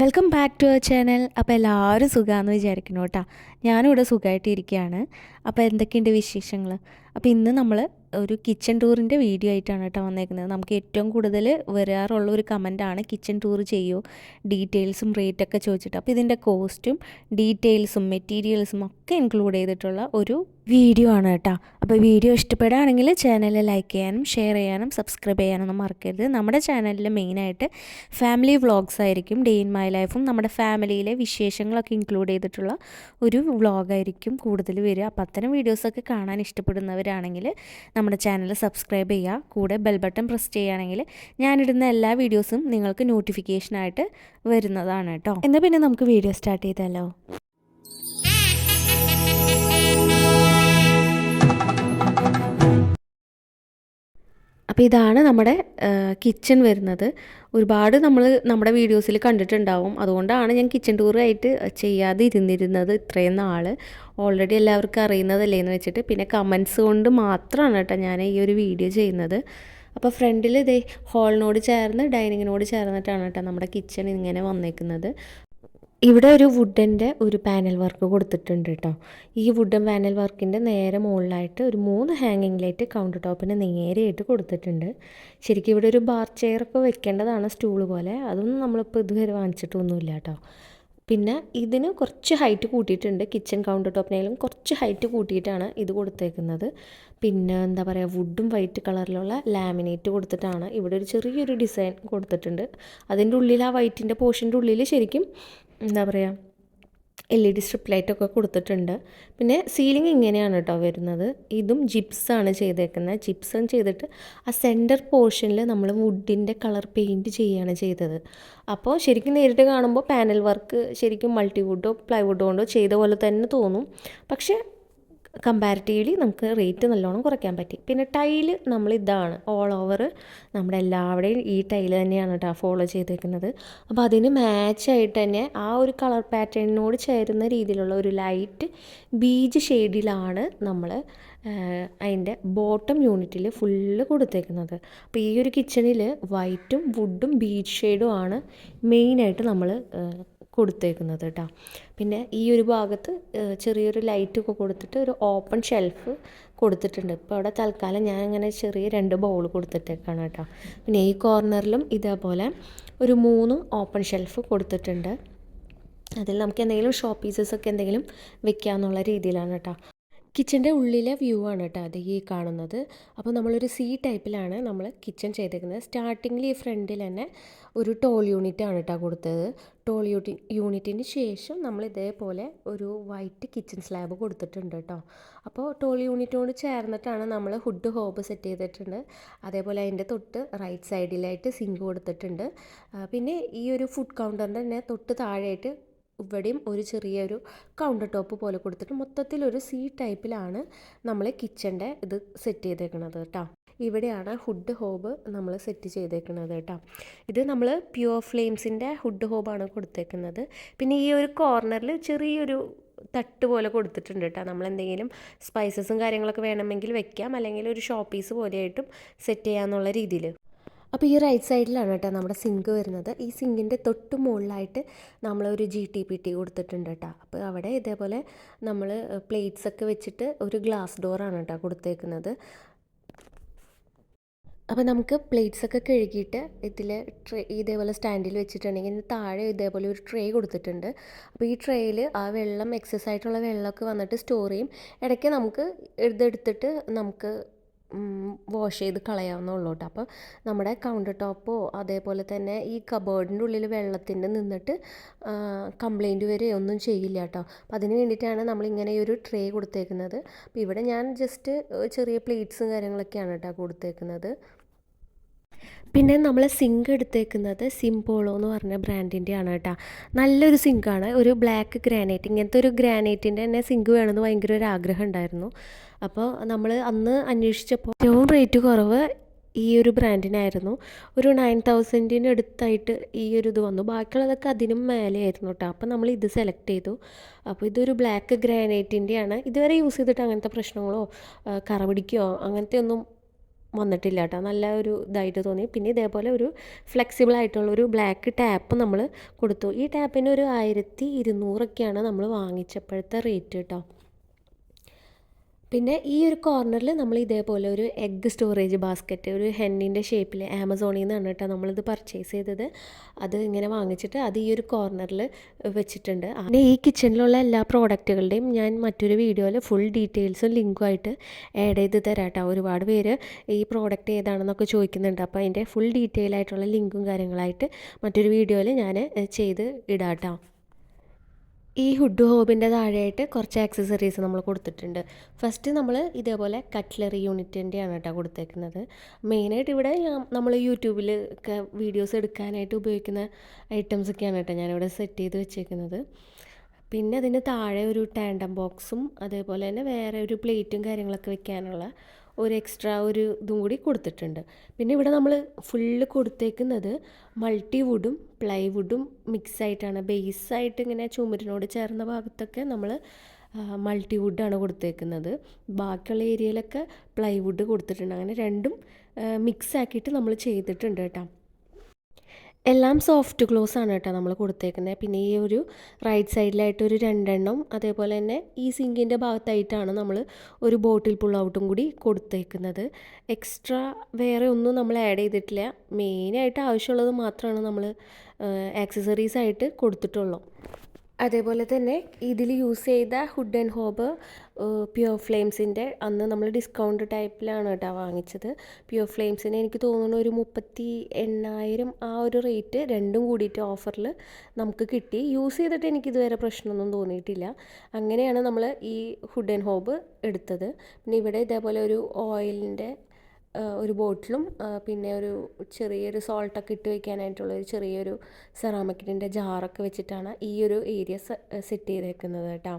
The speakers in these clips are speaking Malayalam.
Welcome back to our channel അപ്പോൾ എല്ലാവരും സുഖമാണെന്ന് വിചാരിക്കുന്നു കേട്ടോ. ഞാനിവിടെ സുഖമായിട്ടിരിക്കുകയാണ് അപ്പോൾ എന്തൊക്കെയുണ്ട് വിശേഷങ്ങൾ അപ്പോൾ ഇന്ന് നമ്മൾ ഒരു കിച്ചൺ ടൂറിന്റെ വീഡിയോ ആയിട്ടാണ് കേട്ടോ വന്നേക്കുന്നത്. നമുക്ക് ഏറ്റവും കൂടുതൽ വരാറുള്ള ഒരു കമന്റാണ് കിച്ചൺ ടൂർ ചെയ്യൂ ഡീറ്റെയിൽസും റേറ്റൊക്കെ ചോദിച്ചിട്ട്. അപ്പോൾ ഇതിന്റെ കോസ്റ്റും ഡീറ്റെയിൽസും മെറ്റീരിയൽസും ഒക്കെ ഇൻക്ലൂഡ് ചെയ്തിട്ടുള്ള ഒരു വീഡിയോ ആണ് കേട്ടോ. അപ്പോൾ വീഡിയോ ഇഷ്ടപ്പെടുകയാണെങ്കിൽ ചാനൽ ലൈക്ക് ചെയ്യാനും ഷെയർ ചെയ്യാനും സബ്സ്ക്രൈബ് ചെയ്യാനൊന്നും മറക്കരുത്. നമ്മുടെ ചാനലിൽ മെയിനായിട്ട് ഫാമിലി വ്ളോഗ്സ് ആയിരിക്കും ഡേ ഇൻ മൈ ലൈഫും നമ്മുടെ ഫാമിലിയിലെ വിശേഷങ്ങളൊക്കെ ഇൻക്ലൂഡ് ചെയ്തിട്ടുള്ള ഒരു വ്ളോഗായിരിക്കും കൂടുതൽ വരിക. അപ്പോൾ അത്തരം വീഡിയോസൊക്കെ കാണാൻ ഇഷ്ടപ്പെടുന്നവരാണെങ്കിൽ നമ്മുടെ ചാനൽ സബ്സ്ക്രൈബ് ചെയ്യുക കൂടെ ബെൽ ബട്ടൺ പ്രസ് ചെയ്യുകയാണെങ്കിൽ ഞാനിടുന്ന എല്ലാ വീഡിയോസും നിങ്ങൾക്ക് നോട്ടിഫിക്കേഷനായിട്ട് വരുന്നതാണ് കേട്ടോ. എന്നാൽ പിന്നെ നമുക്ക് വീഡിയോ സ്റ്റാർട്ട് ചെയ്താലോ? അപ്പോൾ ഇതാണ് നമ്മുടെ കിച്ചൺ വരുന്നത്. ഒരുപാട് നമ്മൾ നമ്മുടെ വീഡിയോസിൽ കണ്ടിട്ടുണ്ടാവും. അതുകൊണ്ടാണ് ഞാൻ കിച്ചൺ ടൂറായിട്ട് ചെയ്യാതെ ഇരുന്നിരുന്നത് ഇത്രയും നാൾ ഓൾറെഡി എല്ലാവർക്കും അറിയുന്നതല്ലേ എന്ന് വെച്ചിട്ട്. പിന്നെ കമൻസ് കൊണ്ട് മാത്രമാണ് കേട്ടോ ഞാൻ ഈ ഒരു വീഡിയോ ചെയ്യുന്നത്. അപ്പോൾ ഫ്രണ്ടിൽ ഇതേ ഹാളിനോട് ചേർന്ന് ഡൈനിങ്ങിനോട് ചേർന്നിട്ടാണ് കേട്ടോ നമ്മുടെ കിച്ചൺ ഇങ്ങനെ വന്നേക്കുന്നത്. ഇവിടെ ഒരു വുഡന്റെ ഒരു പാനൽ വർക്ക് കൊടുത്തിട്ടുണ്ട് കേട്ടോ ഈ വുഡൻ പാനൽ വർക്കിന്റെ നേരെ മുകളിലായിട്ട് ഒരു മൂന്ന് ഹാങ്ങിങ് ലൈറ്റ് കൗണ്ടർ ടോപ്പിന് നേരെയായിട്ട് കൊടുത്തിട്ടുണ്ട്. ശരിക്കും ഇവിടെ ഒരു ബാർ ചെയറൊക്കെ വെക്കേണ്ടതാണ് സ്റ്റൂൾ പോലെ. അതൊന്നും നമ്മളിപ്പോൾ ഇതുവരെ വാങ്ങിച്ചിട്ടൊന്നുമില്ല കേട്ടോ പിന്നെ ഇതിന് കുറച്ച് ഹൈറ്റ് കൂട്ടിയിട്ടുണ്ട്. കിച്ചൺ കൗണ്ടർ ടോപ്പിനേലും കുറച്ച് ഹൈറ്റ് കൂട്ടിയിട്ടാണ് ഇത് കൊടുത്തേക്കുന്നത്. പിന്നെ എന്താ പറയുക വുഡും വൈറ്റ് കളറിലുള്ള ലാമിനേറ്റ് കൊടുത്തിട്ടാണ് ഇവിടെ ഒരു ചെറിയൊരു ഡിസൈൻ കൊടുത്തിട്ടുണ്ട്. അതിന്റെ ഉള്ളിൽ ആ വൈറ്റിന്റെ പോർഷന്റെ ഉള്ളിൽ ശരിക്കും എന്താ പറയുക എൽ ഇ ഡി സ്ട്രിപ്പ് ലൈറ്റൊക്കെ കൊടുത്തിട്ടുണ്ട്. പിന്നെ സീലിംഗ് ഇങ്ങനെയാണ് കേട്ടോ വരുന്നത്. ഇതും ജിപ്സാണ് ചെയ്തേക്കുന്നത് ജിപ്സം ചെയ്തിട്ട് ആ സെന്റർ പോർഷനിൽ നമ്മൾ വുഡിന്റെ കളർ പെയിന്റ് ചെയ്യുകയാണ് ചെയ്തത്. അപ്പോൾ ശരിക്കും നേരിട്ട് കാണുമ്പോൾ പാനൽ വർക്ക് ശരിക്കും മൾട്ടി വുഡോ പ്ലൈവുഡോ കൊണ്ടോ ചെയ്ത പോലെ തന്നെ തോന്നും. പക്ഷേ കമ്പാരിറ്റീവ്ലി നമുക്ക് റേറ്റ് നല്ലോണം കുറയ്ക്കാൻ പറ്റി. പിന്നെ ടൈൽ നമ്മൾ ഇതാണ് ഓൾ ഓവർ നമ്മുടെ എല്ലാവരുടെയും ഈ ടൈൽ തന്നെയാണ് കേട്ടോ ഫോളോ ചെയ്തേക്കുന്നത്. അപ്പോൾ അതിന് മാച്ചായിട്ട് തന്നെ ആ ഒരു കളർ പാറ്റേണിനോട് ചേരുന്ന രീതിയിലുള്ള ഒരു ലൈറ്റ് ബീജ് ഷെയ്ഡിലാണ് നമ്മൾ അതിന്റെ ബോട്ടം യൂണിറ്റിൽ ഫുള്ള് കൊടുത്തേക്കുന്നത്. അപ്പോൾ ഈ ഒരു കിച്ചണിൽ വൈറ്റും വുഡും ബീച്ച് ഷെയ്ഡും ആണ് മെയിനായിട്ട് നമ്മൾ കൊടുത്തേക്കുന്നത് കേട്ടോ പിന്നെ ഈ ഒരു ഭാഗത്ത് ചെറിയൊരു ലൈറ്റൊക്കെ കൊടുത്തിട്ട് ഒരു ഓപ്പൺ ഷെൽഫ് കൊടുത്തിട്ടുണ്ട്. ഇപ്പോൾ അവിടെ തൽക്കാലം ഞാൻ അങ്ങനെ ചെറിയ രണ്ട് ബൗൾ കൊടുത്തിട്ടേക്കാണ് കേട്ടോ പിന്നെ ഈ കോർണറിലും ഇതേപോലെ ഒരു മൂന്ന് ഓപ്പൺ ഷെൽഫ് കൊടുത്തിട്ടുണ്ട്. അതിൽ നമുക്ക് എന്തെങ്കിലും ഷോ പീസസ് ഒക്കെ എന്തെങ്കിലും വെക്കാമെന്നുള്ള രീതിയിലാണ് കേട്ടോ കിച്ചന്റെ ഉള്ളിലെ വ്യൂ ആണ് കേട്ടോ അത് ഈ കാണുന്നത്. അപ്പോൾ നമ്മളൊരു സി ടൈപ്പിലാണ് നമ്മൾ കിച്ചൺ ചെയ്തേക്കുന്നത്. സ്റ്റാർട്ടിങ്ങിൽ ഈ ഫ്രണ്ടിൽ തന്നെ ഒരു ടോൾ യൂണിറ്റ് ആണ് കേട്ടോ കൊടുത്തത്. ടോൾ യൂട്ടി യൂണിറ്റിന് ശേഷം നമ്മൾ ഇതേപോലെ ഒരു വൈറ്റ് കിച്ചൺ സ്ലാബ് കൊടുത്തിട്ടുണ്ട് കേട്ടോ. അപ്പോൾ ടോൾ യൂണിറ്റിനോട് ചേർന്നിട്ടാണ് നമ്മൾ ഹുഡ് ഹോബ് സെറ്റ് ചെയ്തിട്ടുണ്ട്. അതേപോലെ അതിന്റെ തൊട്ട് റൈറ്റ് സൈഡിലായിട്ട് സിങ്ക് കൊടുത്തിട്ടുണ്ട്. പിന്നെ ഈ ഒരു ഫുഡ് കൗണ്ടറിന്റെ തന്നെ തൊട്ട് താഴെയായിട്ട് ഇവിടെയും ഒരു ചെറിയൊരു കൗണ്ടർ ടോപ്പ് പോലെ കൊടുത്തിട്ട് മൊത്തത്തിൽ ഒരു സി ടൈപ്പിലാണ് നമ്മൾ കിച്ചന്റെ ഇത് സെറ്റ് ചെയ്തേക്കുന്നത് കേട്ടോ. ഇവിടെയാണ് ഹുഡ് ഹോബ് നമ്മൾ സെറ്റ് ചെയ്തേക്കുന്നത് കേട്ടോ. ഇത് നമ്മൾ പ്യുവർ ഫ്ലെയിംസിന്റെ ഹുഡ് ഹോബാണ് കൊടുത്തേക്കുന്നത്. പിന്നെ ഈ ഒരു കോർണറിൽ ചെറിയൊരു തട്ട് പോലെ കൊടുത്തിട്ടുണ്ട് കേട്ടോ. നമ്മൾ എന്തെങ്കിലും സ്പൈസസും കാര്യങ്ങളൊക്കെ വേണമെങ്കിൽ വെക്കാം. അല്ലെങ്കിൽ ഒരു ഷോപ്പീസ് പീസ് പോലെയായിട്ടും സെറ്റ് ചെയ്യാമെന്നുള്ള രീതിയിൽ അപ്പോൾ ഈ റൈറ്റ് സൈഡിലാണ് കേട്ടോ നമ്മുടെ സിങ്ക് വരുന്നത്. ഈ സിങ്കിന്റെ തൊട്ട് മുകളിലായിട്ട് നമ്മളൊരു ജി ടി പി ടി കൊടുത്തിട്ടുണ്ട് കേട്ടോ. അപ്പോൾ അവിടെ ഇതേപോലെ നമ്മൾ പ്ലേറ്റ്സ് ഒക്കെ വെച്ചിട്ട് ഒരു ഗ്ലാസ് ഡോറാണ് കേട്ടോ കൊടുത്തേക്കുന്നത്. അപ്പോൾ നമുക്ക് പ്ലേറ്റ്സ് ഒക്കെ കഴുകിയിട്ട് ഇതിൽ ട്രേ ഇതേപോലെ സ്റ്റാൻഡിൽ വെച്ചിട്ടുണ്ടെങ്കിൽ താഴെ ഇതേപോലെ ഒരു ട്രേ കൊടുത്തിട്ടുണ്ട്. അപ്പോൾ ഈ ട്രേയിൽ ആ വെള്ളം എക്സസ് ആയിട്ടുള്ള വെള്ളമൊക്കെ വന്നിട്ട് സ്റ്റോർ ചെയ്യും. ഇടയ്ക്ക് നമുക്ക് ഇതെടുത്തിട്ട് നമുക്ക് വാഷ് ചെയ്ത് കളയാവുന്നുള്ളൂ കേട്ടോ. അപ്പോൾ നമ്മുടെ കൗണ്ടർ ടോപ്പോ അതേപോലെ തന്നെ ഈ കബേർഡിന്റെ ഉള്ളിൽ വെള്ളത്തിന്റെ നിന്നിട്ട് കംപ്ലൈന്റ് വരെ ഒന്നും ചെയ്യില്ല കേട്ടോ. അപ്പോൾ അതിന് വേണ്ടിയിട്ടാണ് നമ്മളിങ്ങനെ ഒരു ട്രേ കൊടുത്തേക്കുന്നത്. അപ്പോൾ ഇവിടെ ഞാൻ ജസ്റ്റ് ചെറിയ പ്ലേറ്റ്സും കാര്യങ്ങളൊക്കെയാണ് കേട്ടോ കൊടുത്തേക്കുന്നത്. പിന്നെ നമ്മൾ സിങ്ക് എടുത്തേക്കുന്നത് സിംപോളോ എന്ന് പറഞ്ഞ ബ്രാൻഡിന്റെ ആണ് കേട്ടോ. നല്ലൊരു സിങ്കാണ് ഒരു ബ്ലാക്ക് ഗ്രാനൈറ്റ് ഇങ്ങനത്തെ ഒരു ഗ്രാനൈറ്റിന്റെ തന്നെ സിങ്ക് വേണമെന്ന് ഭയങ്കര ഒരു ആഗ്രഹം ഉണ്ടായിരുന്നു. അപ്പോൾ നമ്മൾ അന്ന് അന്വേഷിച്ചപ്പോൾ ഏറ്റവും റേറ്റ് കുറവ് ഈ ഒരു ബ്രാൻഡിനായിരുന്നു ഒരു നയൻ തൗസൻഡിന് അടുത്തായിട്ട് ഈ ഒരു ഇത് വന്നു. ബാക്കിയുള്ളതൊക്കെ അതിനും മേലെ ആയിരുന്നു കേട്ടോ. അപ്പോൾ നമ്മൾ ഇത് സെലക്ട് ചെയ്തു. അപ്പോൾ ഇതൊരു ബ്ലാക്ക് ഗ്രാനൈറ്റിന്റെയാണ് ഇതുവരെ യൂസ് ചെയ്തിട്ട് അങ്ങനത്തെ പ്രശ്നങ്ങളോ കറപിടിക്കുകയോ അങ്ങനത്തെ ഒന്നും വന്നിട്ടില്ല കേട്ടോ നല്ല ഒരു ഇതായിട്ട് തോന്നി. പിന്നെ ഇതേപോലെ ഒരു ഫ്ലെക്സിബിൾ ആയിട്ടുള്ള ഒരു ബ്ലാക്ക് ടാപ്പ് നമ്മൾ കൊടുത്തു. ഈ ടാപ്പിന് ഒരു ആയിരത്തി ഇരുന്നൂറൊക്കെയാണ് നമ്മൾ വാങ്ങിച്ചപ്പോഴത്തെ റേറ്റ് കേട്ടോ പിന്നെ ഈ ഒരു കോർണറിൽ നമ്മൾ ഇതേപോലെ ഒരു എഗ്ഗ് സ്റ്റോറേജ് ബാസ്ക്കറ്റ് ഒരു ഹെന്നിന്റെ ഷേപ്പിൽ ആമസോണിൽ നിന്നാണ് കേട്ടോ നമ്മളിത് പർച്ചേസ് ചെയ്തത്. അത് ഇങ്ങനെ വാങ്ങിച്ചിട്ട് അത് ഈ ഒരു കോർണറിൽ വെച്ചിട്ടുണ്ട്. പിന്നെ ഈ കിച്ചണിലുള്ള എല്ലാ പ്രോഡക്റ്റുകളുടെയും ഞാൻ മറ്റൊരു വീഡിയോയിൽ ഫുൾ ഡീറ്റെയിൽസും ലിങ്കും ആയിട്ട് ആഡ് ചെയ്ത് തരാം കേട്ടോ ഒരുപാട് പേര് ഈ പ്രോഡക്റ്റ് ഏതാണെന്നൊക്കെ ചോദിക്കുന്നുണ്ട്. അപ്പോൾ അതിന്റെ ഫുൾ ഡീറ്റെയിൽ ആയിട്ടുള്ള ലിങ്കും കാര്യങ്ങളായിട്ട് മറ്റൊരു വീഡിയോയിൽ ഞാൻ ചെയ്ത് ഇടാം കേട്ടോ ഈ ഹുഡ് ഹോബിന്റെ താഴെയായിട്ട് കുറച്ച് ആക്സസറീസ് നമ്മൾ കൊടുത്തിട്ടുണ്ട്. ഫസ്റ്റ് നമ്മൾ ഇതേപോലെ കട്ട്ലറി യൂണിറ്റിന്റെയാണ് കേട്ടോ കൊടുത്തേക്കുന്നത്. മെയിനായിട്ട് ഇവിടെ നമ്മൾ യൂട്യൂബിൽ ഒക്കെ വീഡിയോസ് എടുക്കാനായിട്ട് ഉപയോഗിക്കുന്ന ഐറ്റംസ് ഒക്കെയാണ് കേട്ടോ ഞാനിവിടെ സെറ്റ് ചെയ്ത് വെച്ചേക്കുന്നത്. പിന്നെ അതിന് താഴെ ഒരു ടാൻഡം ബോക്സും അതേപോലെ തന്നെ വേറെ ഒരു പ്ലേറ്റും കാര്യങ്ങളൊക്കെ വെക്കാനുള്ള ഒരു എക്സ്ട്രാ ഒരു ഇതും കൂടി കൊടുത്തിട്ടുണ്ട്. പിന്നെ ഇവിടെ നമ്മൾ ഫുള്ള് കൊടുത്തേക്കുന്നത് മൾട്ടി വുഡും പ്ലൈവുഡും മിക്സ് ആയിട്ടാണ്. ബേസായിട്ട് ഇങ്ങനെ ചുമരിനോട് ചേർന്ന ഭാഗത്തൊക്കെ നമ്മൾ മൾട്ടി മൾട്ടിവുഡാണ് കൊടുത്തേക്കുന്നത്. ബാക്കിയുള്ള ഏരിയയിലൊക്കെ പ്ലൈവുഡ് കൊടുത്തിട്ടുണ്ട്. അങ്ങനെ രണ്ടും മിക്സ് ആക്കിയിട്ട് നമ്മൾ ചെയ്തിട്ടുണ്ട് കേട്ടോ. എല്ലാം സോഫ്റ്റ് ഗ്ലോസ് ആണ് കേട്ടോ നമ്മൾ കൊടുത്തേക്കുന്നത് പിന്നെ ഈ ഒരു റൈറ്റ് സൈഡിലായിട്ട് ഒരു രണ്ടെണ്ണം അതേപോലെ തന്നെ ഈ സിങ്കിന്റെ ഭാഗത്തായിട്ടാണ് നമ്മൾ ഒരു ബോട്ടിൽ പുൾ ഔട്ടും കൂടി കൊടുത്തേക്കുന്നത്. എക്സ്ട്രാ വേറെ ഒന്നും നമ്മൾ ആഡ് ചെയ്തിട്ടില്ല. മെയിനായിട്ട് ആവശ്യമുള്ളത് മാത്രമാണ് നമ്മൾ ആക്സസറീസ് ആയിട്ട് കൊടുത്തിട്ടുള്ളൂ. അതേപോലെ തന്നെ ഇതിൽ യൂസ് ചെയ്ത ഹുഡ് ആൻഡ് ഹോബ് പ്യുവർ ഫ്ലെയിംസിന്റെ അന്ന് നമ്മൾ ഡിസ്കൗണ്ട് ടൈപ്പിലാണ് കേട്ടോ വാങ്ങിച്ചത്. പ്യുവർ ഫ്ലെയിംസിന് എനിക്ക് തോന്നുന്നു ഒരു മുപ്പത്തി എണ്ണായിരം ആ ഒരു റേറ്റ് രണ്ടും കൂടിയിട്ട് ഓഫറിൽ നമുക്ക് കിട്ടി. യൂസ് ചെയ്തിട്ട് എനിക്ക് ഇതുവരെ പ്രശ്നമൊന്നും തോന്നിയിട്ടില്ല. അങ്ങനെയാണ് നമ്മൾ ഈ ഹുഡ് ആൻഡ് ഹോബ് എടുത്തത്. പിന്നെ ഇവിടെ ഇതേപോലെ ഒരു ഓയിലിന്റെ ഒരു ബോട്ടിലും പിന്നെ ഒരു ചെറിയൊരു സോൾട്ടൊക്കെ ഇട്ട് വയ്ക്കാനായിട്ടുള്ള ഒരു ചെറിയൊരു സെറാമിക്കിന്റെ ജാറൊക്കെ വെച്ചിട്ടാണ് ഈ ഒരു ഏരിയ സെറ്റ് ചെയ്തേക്കുന്നത് കേട്ടോ.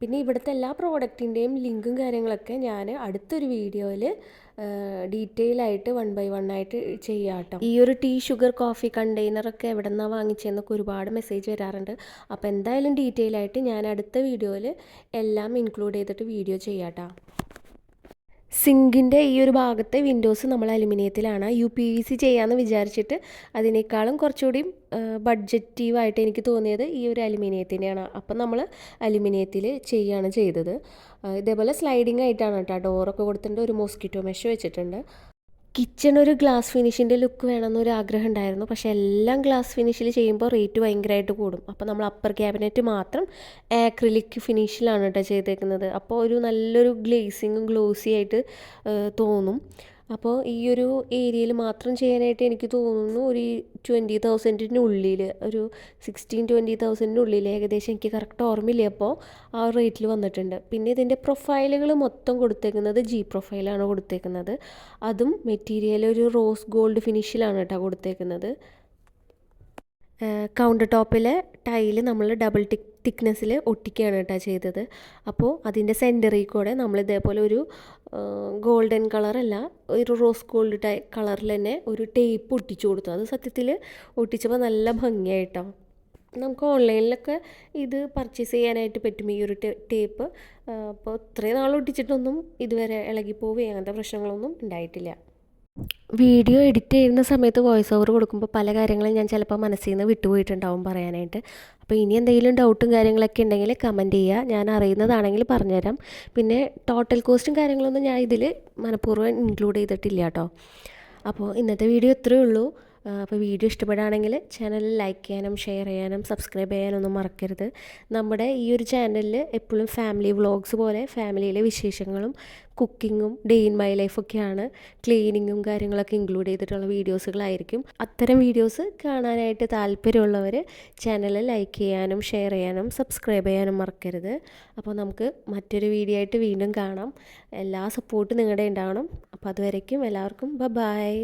പിന്നെ ഇവിടുത്തെ എല്ലാ പ്രോഡക്റ്റിന്റെയും ലിങ്കും കാര്യങ്ങളൊക്കെ ഞാൻ അടുത്തൊരു വീഡിയോയിൽ ഡീറ്റെയിൽ ആയിട്ട് വൺ ബൈ വൺ ആയിട്ട് ചെയ്യാം കേട്ടോ. ഈ ഒരു ടീ ഷുഗർ കോഫി കണ്ടെയ്നറൊക്കെ എവിടെ നിന്നാണ് വാങ്ങിച്ചതെന്നൊക്കെ ഒരുപാട് മെസ്സേജ് വരാറുണ്ട്. അപ്പോൾ എന്തായാലും ഡീറ്റെയിൽ ആയിട്ട് ഞാൻ അടുത്ത വീഡിയോയിൽ എല്ലാം ഇൻക്ലൂഡ് ചെയ്തിട്ട് വീഡിയോ ചെയ്യാം കേട്ടോ. സിങ്കിന്റെ ഈ ഒരു ഭാഗത്തെ വിൻഡോസ് നമ്മൾ അലുമിനിയത്തിലാണ്. യു പി വി സി ചെയ്യാമെന്ന് വിചാരിച്ചിട്ട് അതിനേക്കാളും കുറച്ചുകൂടി ബഡ്ജറ്റീവായിട്ട് എനിക്ക് തോന്നിയത് ഈ ഒരു അലുമിനിയത്തിന്റെയാണ്. അപ്പം നമ്മൾ അലുമിനിയത്തിൽ ചെയ്യുകയാണ് ചെയ്തത്. ഇതേപോലെ സ്ലൈഡിങ് ആയിട്ടാണ് കേട്ടോ. ഡോറൊക്കെ കൊടുത്തിട്ടുണ്ട്. ഒരു മോസ്കിറ്റോ മെഷ് വെച്ചിട്ടുണ്ട്. കിച്ചൺ ഒരു ഗ്ലാസ് ഫിനിഷിന്റെ ലുക്ക് വേണമെന്നൊരു ആഗ്രഹം ഉണ്ടായിരുന്നു. പക്ഷെ എല്ലാം ഗ്ലാസ് ഫിനിഷിൽ ചെയ്യുമ്പോൾ റേറ്റ് ഭയങ്കരമായിട്ട് കൂടും. അപ്പോൾ നമ്മൾ അപ്പർ ക്യാബിനറ്റ് മാത്രം ആക്രിലിക് ഫിനിഷിലാണ് കേട്ടോ ചെയ്തേക്കുന്നത്. അപ്പോൾ ഒരു നല്ലൊരു ഗ്ലേസിങ്ങും ഗ്ലോസി ആയിട്ട് തോന്നും. അപ്പോൾ ഈ ഒരു ഏരിയയിൽ മാത്രം ചെയ്യാനായിട്ട് എനിക്ക് തോന്നുന്നു ഒരു ട്വന്റി തൗസൻഡിനുള്ളിൽ ഒരു സിക്സ്റ്റീൻ ട്വന്റി തൗസൻഡിനുള്ളിൽ ഏകദേശം എനിക്ക് കറക്റ്റ് ഓർമ്മയില്ല? അപ്പോൾ ആ റേറ്റിൽ വന്നിട്ടുണ്ട്. പിന്നെ ഇതിന്റെ പ്രൊഫൈലുകൾ മൊത്തം കൊടുത്തേക്കുന്നത് ജി പ്രൊഫൈലാണ് കൊടുത്തേക്കുന്നത്. അതും മെറ്റീരിയൽ ഒരു റോസ് ഗോൾഡ് ഫിനിഷിലാണ് കേട്ടോ കൊടുത്തേക്കുന്നത്. കൗണ്ടർ ടോപ്പിലെ ടൈൽ നമ്മൾ ഡബിൾ ടിക് തിക്നെസ്സിൽ ഒട്ടിക്കുകയാണ് കേട്ടോ ചെയ്തത്. അപ്പോൾ അതിന്റെ സെന്ററിൽ കൂടെ നമ്മൾ ഇതേപോലെ ഒരു ഗോൾഡൻ കളറല്ല ഒരു റോസ് ഗോൾഡ് ടൈ കളറിൽ തന്നെ ഒരു ടേപ്പ് ഒട്ടിച്ചു കൊടുത്തു. അത് സത്യത്തിൽ ഒട്ടിച്ചപ്പോൾ നല്ല ഭംഗിയായിട്ടോ. നമുക്ക് ഓൺലൈനിലൊക്കെ ഇത് പർച്ചേസ് ചെയ്യാനായിട്ട് പറ്റും ഈ ഒരു ടേപ്പ് അപ്പോൾ ഇത്രയും നാൾ ഒട്ടിച്ചിട്ടൊന്നും ഇതുവരെ ഇളകിപ്പോവുകയും അങ്ങനത്തെ പ്രശ്നങ്ങളൊന്നും ഉണ്ടായിട്ടില്ല. വീഡിയോ എഡിറ്റ് ചെയ്യുന്ന സമയത്ത് വോയിസ് ഓവർ കൊടുക്കുമ്പോൾ പല കാര്യങ്ങളും ഞാൻ ചിലപ്പോൾ മനസ്സിൽ നിന്ന് വിട്ടുപോയിട്ടുണ്ടാവും പറയാനായിട്ട്. അപ്പോൾ ഇനി എന്തെങ്കിലും ഡൗട്ടും കാര്യങ്ങളൊക്കെ ഉണ്ടെങ്കിൽ കമന്റ് ചെയ്യുക ഞാൻ അറിയുന്നതാണെങ്കിൽ പറഞ്ഞുതരാം. പിന്നെ ടോട്ടൽ കോസ്റ്റും കാര്യങ്ങളൊന്നും ഞാൻ ഇതിൽ മനഃപൂർവം ഇൻക്ലൂഡ് ചെയ്തിട്ടില്ല കേട്ടോ അപ്പോൾ ഇന്നത്തെ വീഡിയോ ഇത്രയേ ഉള്ളൂ. അപ്പോൾ വീഡിയോ ഇഷ്ടപ്പെടുകയാണെങ്കിൽ ചാനൽ ലൈക്ക് ചെയ്യാനും ഷെയർ ചെയ്യാനും സബ്സ്ക്രൈബ് ചെയ്യാനൊന്നും മറക്കരുത്. നമ്മുടെ ഈ ഒരു ചാനലിൽ എപ്പോഴും ഫാമിലി വ്ളോഗ്സ് പോലെ ഫാമിലിയിലെ വിശേഷങ്ങളും കുക്കിങ്ങും ഡേ ഇൻ മൈ ലൈഫൊക്കെയാണ് ക്ലീനിങ്ങും കാര്യങ്ങളൊക്കെ ഇൻക്ലൂഡ് ചെയ്തിട്ടുള്ള വീഡിയോസുകളായിരിക്കും അത്തരം വീഡിയോസ് കാണാനായിട്ട് താല്പര്യമുള്ളവർ ചാനൽ ലൈക്ക് ചെയ്യാനും ഷെയർ ചെയ്യാനും സബ്സ്ക്രൈബ് ചെയ്യാനും മറക്കരുത്. അപ്പോൾ നമുക്ക് മറ്റൊരു വീഡിയോ ആയിട്ട് വീണ്ടും കാണാം. എല്ലാ സപ്പോർട്ടും നിങ്ങളുടെ ഉണ്ടാവണം. അപ്പോൾ അതുവരയ്ക്കും എല്ലാവർക്കും ബ ബായ്